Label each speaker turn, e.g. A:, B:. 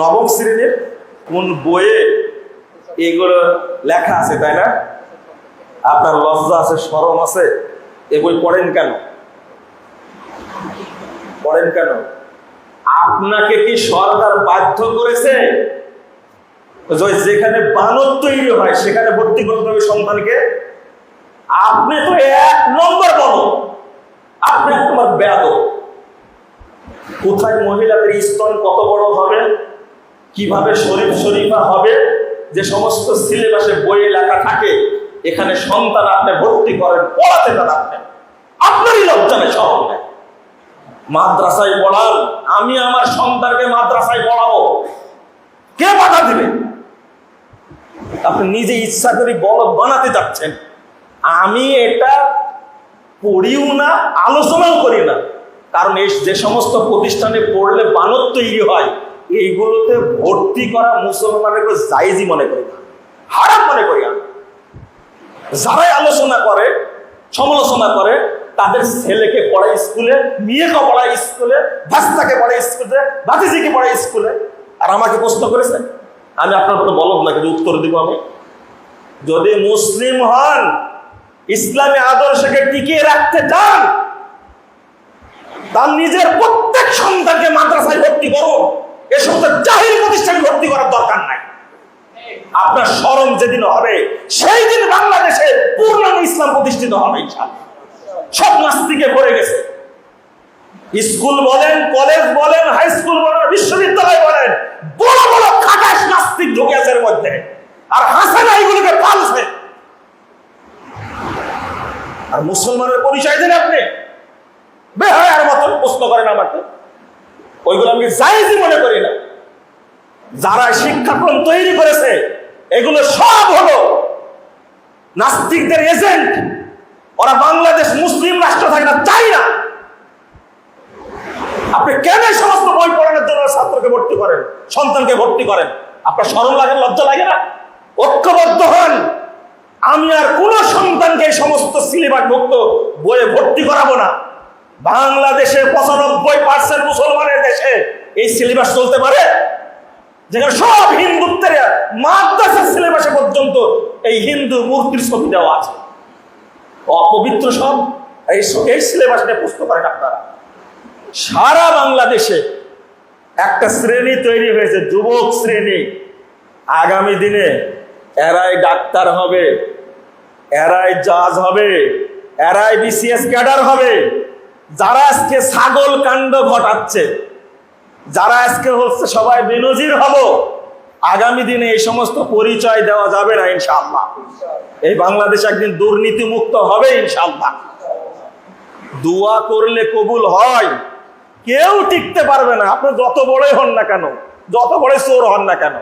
A: নবম শ্রেণির কোন বইয়ে এগুলো লেখা আছে, তাই না? আপনার লজ্জা আছে সরম আছে, এ বই পড়েন কেন? পড়েন কেন? আপনাকে কি সরকার বাধ্য করেছে? যেখানে বানর তৈরি হয়, সেখানে ভর্তি করতে হবে সন্তানকে? আপনি তো এক নম্বর বলো আপনি তোমার ব্যাধ কোথায় মহিলাদের স্তন কত বড় হবে? কীভাবে শরীফ শরীফা হবে, যে সমস্ত সিলেবাসে বইয়ে লেখা থাকে, এখানে সন্তান আপনি ভর্তি করেন, পড়াতে দেন আপনি। আপনারই লজ্জা নেই মাদ্রাসায় পড়ান, আমি আমার সন্তানকে মাদ্রাসায় পড়াবো। কে বাধা দিবে? আপনি নিজে ইচ্ছা করে বলদ বানাতে যাচ্ছেন। আমি এটা পড়িও না, আলোচনাও করি না। কারণ এই যে সমস্ত প্রতিষ্ঠানে পড়লে বানর তৈরি হয়। এইগুলোতে ভর্তি করা মুসলমানের জাইজি মনে করি না। হারাম মনে করি আমি। যারাই আলোচনা করে, সমালোচনা করে, তাদের ছেলেকে পড়ায় স্কুলে, মেয়েকে পড়ায় স্কুলে ভাস্তাকে পড়ায় স্কুলে, ভাতিজিকে পড়ায় স্কুলে। আর আমাকে প্রশ্ন করেছে, আমি আপনার কথা বলব না, কিন্তু উত্তর দিব আমি। যদি মুসলিম হন, ইসলামী আদর্শকে টিকিয়ে রাখতে চান, তার নিজের প্রত্যেক সন্তানকে মাদ্রাসায় ভর্তি করুন। এ সমস্ত জাহির প্রতিষ্ঠানে ভর্তি করার দরকার নাই। আপনার স্মরণ যেদিন হবে, সেই দিন বাংলাদেশে পূর্ণাঙ্গ ইসলাম প্রতিষ্ঠিত হবে সব নাস্তিকে ভরে গেছে। স্কুল বলেন, কলেজ বলেন, হাই স্কুল বলেন, বিশ্ববিদ্যালয় বলেন, বড় বড় খাটাস নাস্তিক ঢুকে আছে এর মধ্যে। আর হাসানা এগুলোকে পালছে। আর মুসলমানের পরিচয় দেন আপনি। বেহায়ার মতন প্রশ্ন করেন আমাকে। ওইগুলো আমি জায়েজই মনে করি না। যারা শিক্ষাক্রম তৈরি করেছে, এগুলো সব হলো নাস্তিকদের এজেন্ট। ওরা বাংলাদেশ মুসলিম রাষ্ট্র থাকে না, চাই না। আপনি কেন সমস্ত বই পড়ানোর জন্য ছাত্রকে ভর্তি করেন, সন্তানকে ভর্তি করেন? আপনার স্মরণ লাগে লজ্জা লাগে না? ঐক্যবদ্ধ হন। আমি আর কোন সন্তানকে সমস্ত সিলেবাস মুক্ত বইয়ে ভর্তি করাবো না। বাংলাদেশের পঁচানব্বই পার্সেন্ট মুসলমানের দেশে এই সিলেবাস চলতে পারে? যেখানে সব হিন্দুত্বের মাদ্রাসার সিলেবাসে পর্যন্ত এই হিন্দু মূর্তির ছবি দেওয়া আছে। অপবিত্র সব। এই এই সিলেবাস নিয়ে প্রশ্ন করেন আপনারা। সারা বাংলাদেশে একটা শ্রেণি তৈরি হয়েছে, যুবক শ্রেণি। আগামী দিনে এরাই ডাক্তার হবে, এরাই জাজ হবে, এরাই বিসিএস ক্যাডার হবে। যারা আজকে ছাগল কাণ্ড ঘটাচ্ছে, যারা আজকে হচ্ছে সবাই বেনজির হব, আগামী দিনে এই সমস্ত পরিচয় দেওয়া যাবে না ইনশাআল্লাহ। এই বাংলাদেশ একদিন দুর্নীতি মুক্ত হবে ইনশাআল্লাহ। দোয়া করলে কবুল হয়, কেউ টিকতে পারবে না। আপনি যত বড়ই হন না কেন, যত বড় চোর হন না কেন